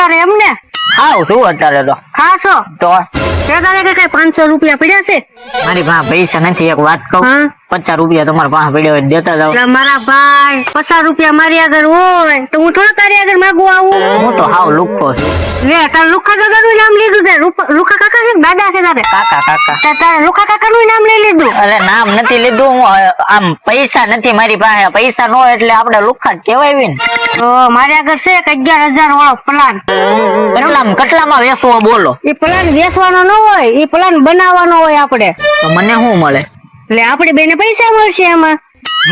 તારે એમ ને ખાવ છું અત્યારે તો. ખાશો તો? તારે કે કઈ પાંચસો રૂપિયા પડ્યા છે? મારી પાસે પૈસા નથી એક વાત કહું. પચાસ રૂપિયા તમારા પાસે પડ્યા હોય દેતા જાવ મારા ભાઈ પચાસ રૂપિયા મારી આગળ હોય તો હું થોડો તારી આગળ માગું આવું? હું તો હાવ લુખો છું. લે તારા લુખા કાકા નું નામ લીધું તે લુખા કાકા છે દાદા છે તારે. કાકા કાકા. તારા લુખા કાકા નું નામ લઈ લીધું. અરે નામ નથી લીધું હું આમ પૈસા નથી મારી પાસે. પૈસા નો હોય એટલે આપણે લુખા જ કહેવાય ને. તો મારી આગળ છે એક અગિયાર હજાર વાળો પ્લાન કેટલામાં કેટલામાં વેચવો બોલો? એ પ્લાન વેચવાનો ન હોય એ પ્લાન બનાવવાનો હોય આપણે. તો મને શું મળે? એટલે આપણે બેને પૈસા મળશે એમાં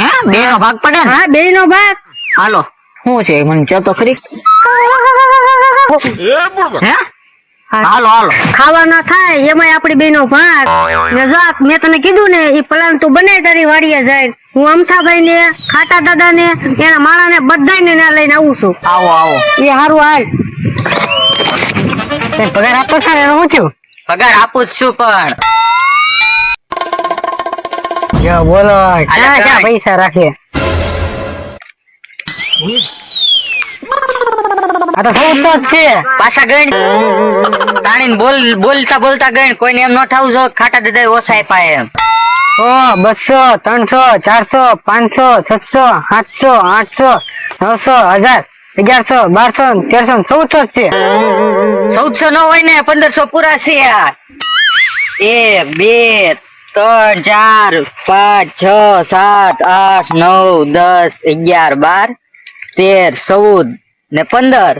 હા? બે નો ભાગ પડે ને? હા બે નો ભાગ. હાલો. શું છે? મને કહો તો ખરી. હે? હાલો હાલો. ખાવાના થાય એમાં આપડી બેનો ભાગ. ને જો આ મેં તને કીધું ને એ પ્લાન તું બને તારી વાડીએ જાય. હું અમથાભાઈ ને ખાટા દાદા ને એના માણા ને બધા ને ત્યાં લઈને આવું છું. આવો આવો. એ હારું હાલ. પગાર આપો છે એનું શું થયું પગાર આપું જ છું પણ. યો બોલો ક્યાં ક્યાં પૈસા રાખે? આ તો સૌ જ છે. પાછા ગણ. તાણીને બોલ બોલતા બોલતા ગણ કોઈને એમ ન થાવું જો ખાટા દાદા ઓછા આપ્યા એમ. સો બસો ત્રણસો ચારસો પાંચસો છસો સાતસો આઠસો નવસો હજાર અગિયારસો બારસો તેરસો ચૌદસો છે. ચૌદસો નો હોય ને પંદરસો પૂરા છે યાર. એક બે ત્રણ ચાર પાંચ છ સાત આઠ નવ દસ અગિયાર બાર તેર ચૌદ ને પંદર.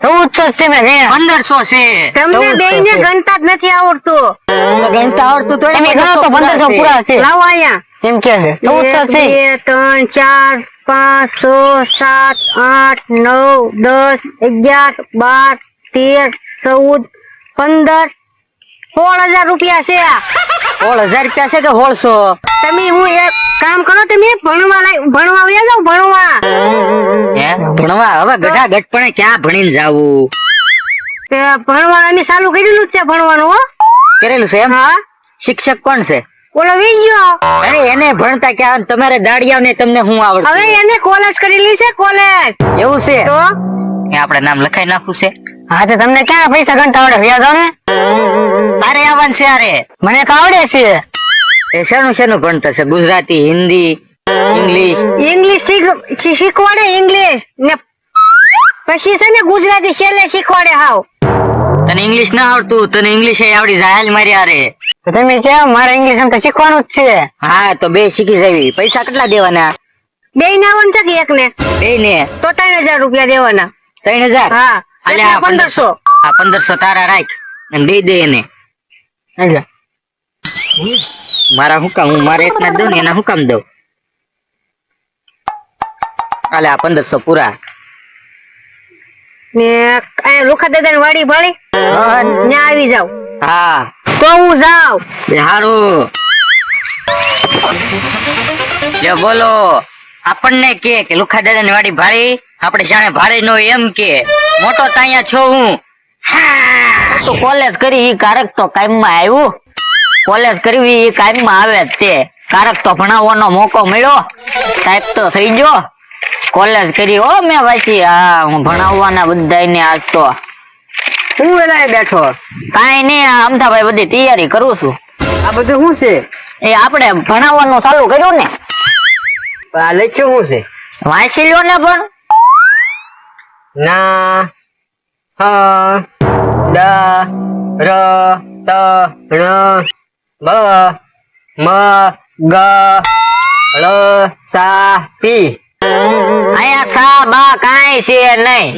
ચૌદસો છે મેં પંદરસો છે. તમને બે ને ગણતા જ નથી આવડતું. ગણતા આવડતું તો તમે ગણો તો 1500 પૂરા છે. લાવો અહીંયા. એમ કે છે. એક બે ત્રણ ચાર પાંચ છ સાત આઠ નવ દસ અગિયાર બાર તેર ચૌદ પંદર સોળ હજાર રૂપિયા છે આ. સોળ હજાર રૂપિયા છે કે સોળસો? તમે હું એક કામ કરો તમે ભણવા લાય ભણવા આવ્યા જાવ ભણવા. હે? ભણવા? હવે ગઢા ગઢપણે ક્યાં ભણીને જાવું? ભણવા અમે ચાલુ કરેલું છે ભણવાનું હો. કરેલું છે એમ? હા. શિક્ષક કોણ છે? ઓલો વિજ્યો અરે એને ભણતા ક્યાં? તમારે દાડિયા ને તમને હું આવડે હવે એને કોલેજ કરેલી છે કોલેજ એવું છે? તો? એ આપણે નામ લખાઈ નાખવું છે. હા તો તમને ક્યાં પૈસા ગણતા આવડે વ્યાજ ને? છે અરે મને કાવડે છે. એ શેનું શેનું ભણતર છે? ગુજરાતી હિન્દી ઇંગ્લિશ? ઇંગ્લિશ શીખવાડે ઇંગ્લિશ? ને પછી છે ને ગુજરાતી છેલ્લે શીખવાડે હાવ. તને ઇંગ્લિશ ના આવડતું? તને ઇંગ્લિશ આવડી જાયલ મારી અરે તો તમે કેમ મારે ઇંગ્લિશ એમ તો શીખવાનું જ છે. હા તો બે શીખી જવી. પૈસા કેટલા દેવાના? બે નાવન છે કે એક ને બે ને? તો ત્રણ હજાર રૂપિયા દેવાના. ત્રણ હજાર? હા પંદરસો. આ પંદરસો તારા રાખ. અને દઈ દે એને. મારા હું કામ હું મારે એક ના દઉં ને એના હું કામ દઉં. અલે આ પંદરસો પૂરા. ને અહીંયા લોખા દાદા વાડી ભાળી? ત્યાં આવી જાવ હા. તો હું જાવ હારું. લ્યો બોલો આપણને કે કે લુખા દાદા ની વાડી ભાળી? આપણે જાણે ભાળી નો એમ કે. મોટો તાયા છો હું. તો કોલેજ કરી ઈ કારક તો કાયમમાં આવ્યું. કોલેજ કરવી ઈ કાયમમાં આવે તે. કારક તો ભણાવવાનો મોકો મળ્યો. સાહેબ તો થઈ ગયો. કોલેજ કરી હો મેં વાંચી હા હું ભણાવવાના બધાને આજ તો. હું વેલા બેઠો? કાઈ નહીં આ અમથાભાઈ બધી તૈયારી કરું છું. આ બધું શું છે? એ આપણે ભણાવવાનું ચાલુ કર્યું ને. આ લખ્યું શું છે? વાંચી લ્યો ને પણ. ના. હ. દ ર ત ણ બ મ ગ ળ સા પી અહીંયા સા બા કાંઈ છે નહીં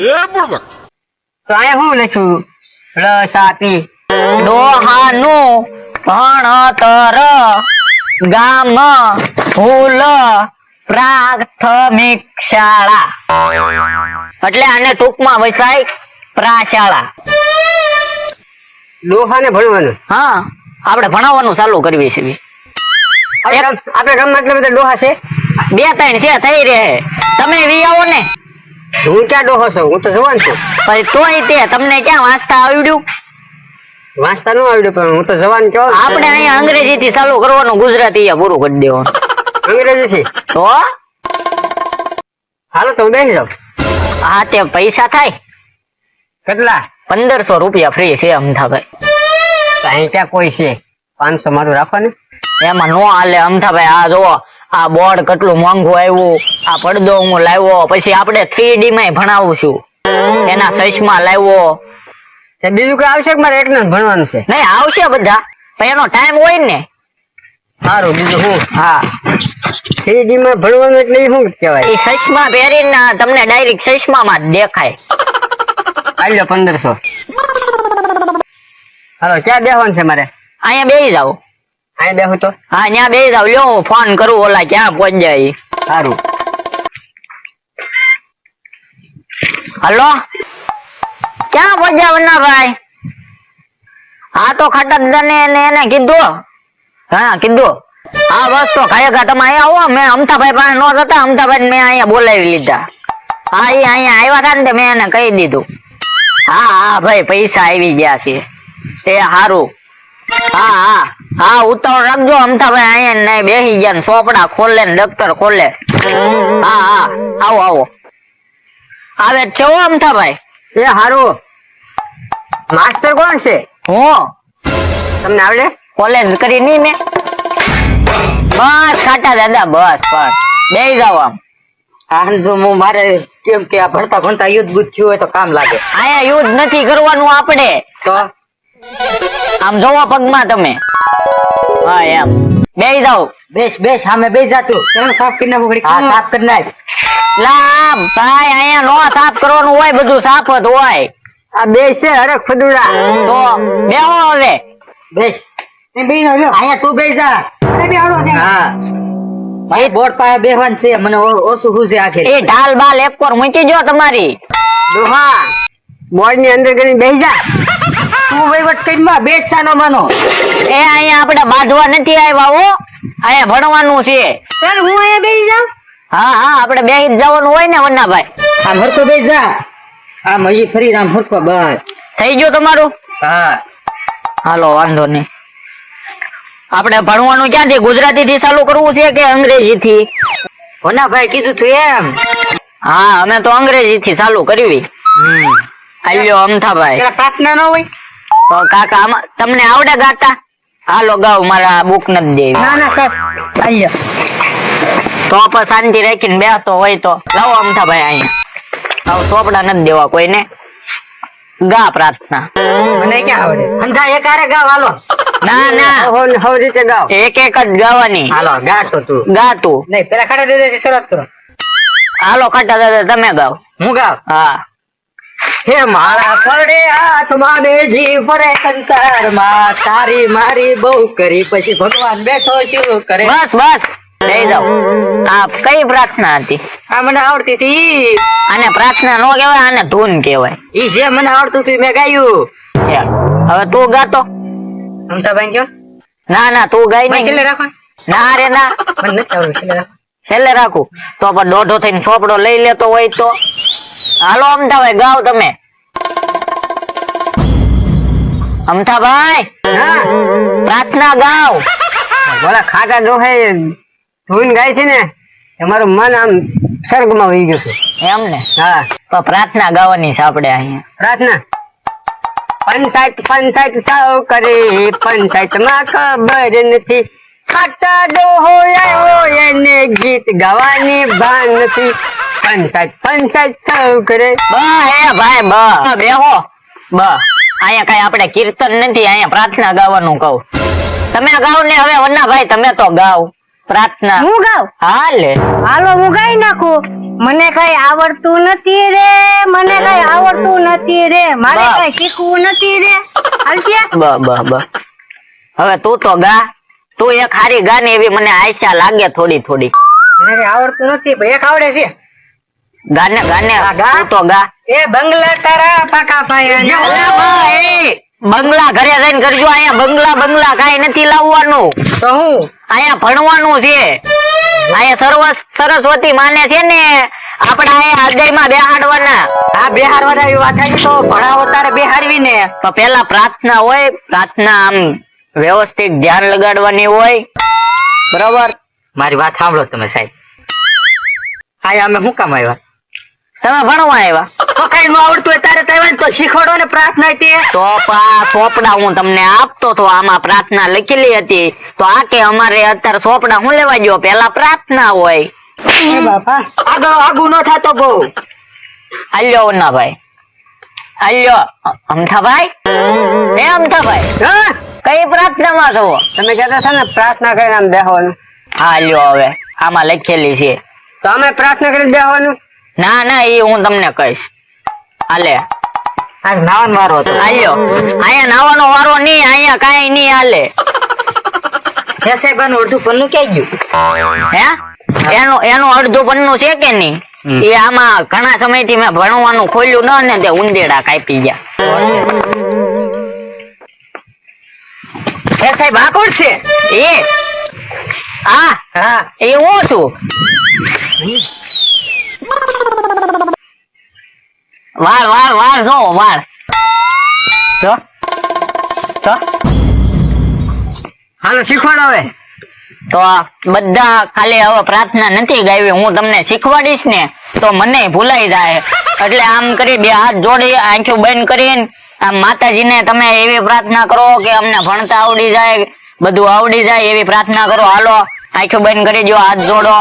તો અહીંયા હું લખ્યું ળ સા પી ડોહાનું ભણતર ગામ ફૂલ પ્રાથમિક શાળા એટલે આને ટૂંકમાં વસાય પ્રાશાળા ડોહાને ભણવાનું. હા. આપણે ભણાવવાનું ચાલુ કરવી છે આપણે રમત ગામમાં એટલા બધા ડોહા છે? બે ત્રણ છે થઈ રહે. તમે વી આવો ને. હું ક્યાં ડોહો છું? હું તો જવાન છું. પછી તોય તે તમને ક્યાં વાંચતા આવડ્યું? વાંચતા ન આવડ્યું પણ હું તો જવાન કહો આપણે અહીંયા અંગ્રેજી થી ચાલુ કરવાનું ગુજરાતી અહીંયા પૂરું કરી દેવાનું. અંગ્રેજી થી તો? હાલો તો હું બેસી જાઉં હા તે પૈસા થાય. કેટલા? પંદરસો રૂપિયા ફ્રી છે અમથાભાઈ. અહીં ક્યાં કોઈ છે? પાંચસો મારું રાખો ને. એમાં નો હાલે અમથાભાઈ. આ જુઓ આ બોર્ડ કેટલું મોંઘું આવ્યું. આ પડદો હું લાવ્યો. પછી આપણે થ્રી ડી માં ભણાવું છું એના ચશ્મા લાવ્યો. બીજું કઈ આવશે મારે એક જ ભણવાનું છે? નહીં આવશે બધા. પણ એનો ટાઈમ હોય ને. સારું બીજું હું? હા. થ્રી માં ભણવાનું એટલે શું કહેવાય? એ ચશ્મા પહેરીને તમને ડાયરેક્ટ ચશ્મામાં જ દેખાય. આલ્યો પંદરસો. હાલો ક્યાં બેહવાનું છે મારે? અહીંયા બેસી જાવ અહીં બેહું તો? હા ત્યાં બેસી જાવ લ્યો હું ફોન કરું ઓલા ક્યાં પહોંચ્યા. સારું. હલો? ક્યાં પહોંચ્યા વન્નાભાઈ હા તો ખાટા ને એને એને કીધું. હા કીધું. હા બસ તો ખાયા તમે અહીંયા આવો. મેં અમતાભાઈ પાસે ન જતા. અમતાભાઈ મેં અહીંયા બોલાવી લીધા. હા એ અહીંયા આવ્યા હતા ને મેં એને કહી દીધું. હા હા ભાઈ પૈસા આવી ગયા છે. એ હારું. હા હા. હા ઉતાવળ રાખજો. અમથાભાઈ અહીંયા નહીં બેસી ગયા ને ચોપડા ખોલે ને ડક્ટર ખોલે. હા હા. આવો આવો. આવે છે હો અમથાભાઈ એ હારું. માસ્ટર કોણ છે? હું. તમને આવડે? કોલેજ કરી નહીં મેં. બસ ખાટા દાદા બસ બસ. બે જાવ આમ. હું મારે કેમ કે આ ભણતા ભણતા યુદ્ધ બુદ્ધ થયું હોય તો કામ લાગે. આયા યુદ્ધ નથી કરવાનું આપણે. તો? આમ જોવો પગમાં તમે. હા એમ. બે જાવ બેસ બેસ સામે બેસ જાતું ચાલ સાફ કરી નાખો ઘડી હા સાફ કરી નાખ. લામ ભાઈ અહીંયા નો સાફ કરવાનું હોય બધું સાફ જ હોય. આ બેસે છે હરખ ફદુડા તો બેહો હવે. બેસ. એ બેસ લ્યો અહીંયા તું બેસ જા. અરે બે આવડો હા. ભાઈ. બોર્ડ પાસે બેહવાન છે મને ઓછું શું છે આખે. એ ઢાલ બાલ એક કોર મૂકી જો તમારી. દોહા બોર્ડની અંદર કરીને બેહી જા. તું વહીવટ કરી માં બેસ સાનો માનો. એ અહીંયા આપણે બાંધવા નથી આવ્યા હો. અહીંયા ભણવાનું છે. ચાલ હું અહીંયા બેસી જાઉં? હા હા આપણે બે જવાનું હોય ને વન્નાભાઈ આ હરતો બેસી જા. આ હજી ફરી રામ હરતો બસ. થઈ ગયો તમારું? હા. હાલો વાંધો નહીં. આપણે ભણવાનું ક્યાંથી? ગુજરાતી થી ચાલુ કરવું છે કે અંગ્રેજી થી કોના ભાઈ કીધું તું એમ. હા અમે તો અંગ્રેજી થી ચાલુ કરવી. આવ્યો અમથાભાઈ. પ્રાર્થના ન હોય? તો કાકા તમને આવડે ગાતા? હાલો ગાવ મારા બુક નથી દેવી. ના ના સર આલ્યો. તો પણ શાંતિ રાખીને બેસતો હોય તો. લાવો અમથાભાઈ અહીંયા. આવ ચોપડા નથી દેવા કોઈને. ગા પ્રાર્થના. મને ક્યાં આવડે? અંધા એક ગા ગાવ હાલો. ના ના. હો હો રીતે ગાવ. એક એક જ ગાવાની. હાલો ગા તો તું. ગા તું. નહીં પેલા ખાટા દાદા થી શરૂઆત કરો. હાલો ખાટા દાદા તમે ગાવ. હું ગાવ? હા. હે મારા પડે હાથમાં બેજી ફરે સંસારમાં. તારી મારી બહુ કરી પછી ભગવાન બેઠો શું કરે? બસ બસ. લઈ જાઓ. આ કઈ પ્રાર્થના હતી? આ મને આવડતી હતી. આને પ્રાર્થના નો કહેવાય આને ધૂન કહેવાય. ઈ જે મને આવડતું હતું મેં ગાયું. હવે તું ગાતો. મમતાભાઈ ગયો? ના ના તું ગઈ નહીં. છેલ્લે રાખો ના. રે ના. મને નથી આવડતું છેલ્લે રાખો. છેલ્લે રાખું. તો પણ દોઢો થઈને ચોપડો લઈ લેતો હોય તો. હાલો અમથાભાઈ ગાવ તમે. અમથાભાઈ પ્રાર્થના ગાવ. બોલા ખાતા ડોહે ધૂન ગાય છે ને એ મારું મન આમ સ્વર્ગમાં વહી ગયું છે. એમ ને? હા. તો પ્રાર્થના ગાવાની છે આપણે અહીંયા. પ્રાર્થના? પંચાયત પંચાયત સાવ કરે પંચાયતમાં ખબર નથી. ખાતા ડોહો આવ્યો, એને ગીત ગાવાની ભાન નથી. પંચાયત પંચાયત સાવ કરે બ, હે ભાઈ, બ. બેહો. બ, અહીંયા કઈ આપણે કીર્તન નથી, અહીંયા પ્રાર્થના ગાવાનું કહું. તમે ગાવ ને હવે વન્ના ભાઈ તમે તો ગાવ. પ્રાર્થના. હું ગાવ હા લે હાલો હું ગાઈ નાખું. મને કઈ આવડતું નથી રે મને કઈ આવડતું નથી રે મારે કઈ શીખવું નથી રે. હાલશે? બ બ બ. હવે તું તો ગા. તું એક હારી ગા ને એવી મને આશા લાગે થોડી થોડી. મને કઈ આવડતું નથી ભાઈ એક આવડે છે. ગાને ગાને ગા. તું તો ગા. એ બંગલા તારા પાકા પાયા ભાઈ, બંગલા ઘરે જઈને કરજો અહીંયા બંગલા બંગલા કાઈ નથી લાવવાનું. તો હું? અહીંયા ભણવાનું છે. અહીંયા સરસ સરસ્વતી માને છે ને આપણા અહીંયા હૃદયમાં બેહાડવાના. આ બેહાડવાના એવી વાત આવી તો ભણાવો તારે બેહાડવી ને તો પેલા પ્રાર્થના હોય પ્રાર્થના આમ વ્યવસ્થિત ધ્યાન લગાડવાની હોય. બરોબર? મારી વાત સાંભળો તમે સાહેબ. હા અમે શું કામ આવ્યા? તમે ભણવા આવ્યા? તો કઈ નું આવડતું હોય તારે તહેવાર તો શીખવાડો ને પ્રાર્થના હતી તો. પા સોપડા હું તમને આપતો તો આમાં પ્રાર્થના લખેલી હતી. તો આ કે અમારે અત્યારે સોપડા હું લેવા ગયો? પેલા પ્રાર્થના હોય. બાપા આગળ આગુ ન થતો બહુ. હાલ્યો ના ભાઈ હાલ્યો. અમથાભાઈ? એ અમથાભાઈ? હા? કઈ પ્રાર્થનામાં છો? તમે કહેતા છો ને પ્રાર્થના કરીને આમ હા હાલ્યો હવે. આમાં લખેલી છે. તો અમે પ્રાર્થના કરીને બેહવાનું ના ના એ હું તમને કહીશ. હાલે. આ નાવાનો વારો હતો. હાલ્યો. અહીંયા નાવાનો વારો નહીં અહીંયા કાંઈ નહીં હાલે. હે સાહેબ આનું અડધું પન્નું ક્યાં ગયું? હે? એનું એનું અડધું પન્નું છે કે નહીં? એ આમાં ઘણા સમયથી મેં ભણવાનું ખોલ્યું ન ને તે ઉંદેડા કાપી ગયા. હે સાહેબ આ કોણ છે? એ હા હા. એ હું છું? વાર વાર વાર જો વાર જો જો. હાલો, શીખવાડો હવે. તો બધા ખાલી હવે પ્રાર્થના નથી ગાવી હું તમને શીખવાડીશ ને તો મને ભૂલાઈ જાય. એટલે આમ કરી બે હાથ જોડી, આંખો બંધ કરીને આમ માતાજીને તમે એવી પ્રાર્થના કરો કે અમને ભણતા આવડી જાય, બધું આવડી જાય એવી પ્રાર્થના કરો. હાલો, આંખો બંધ કરી દો હાથ જોડો.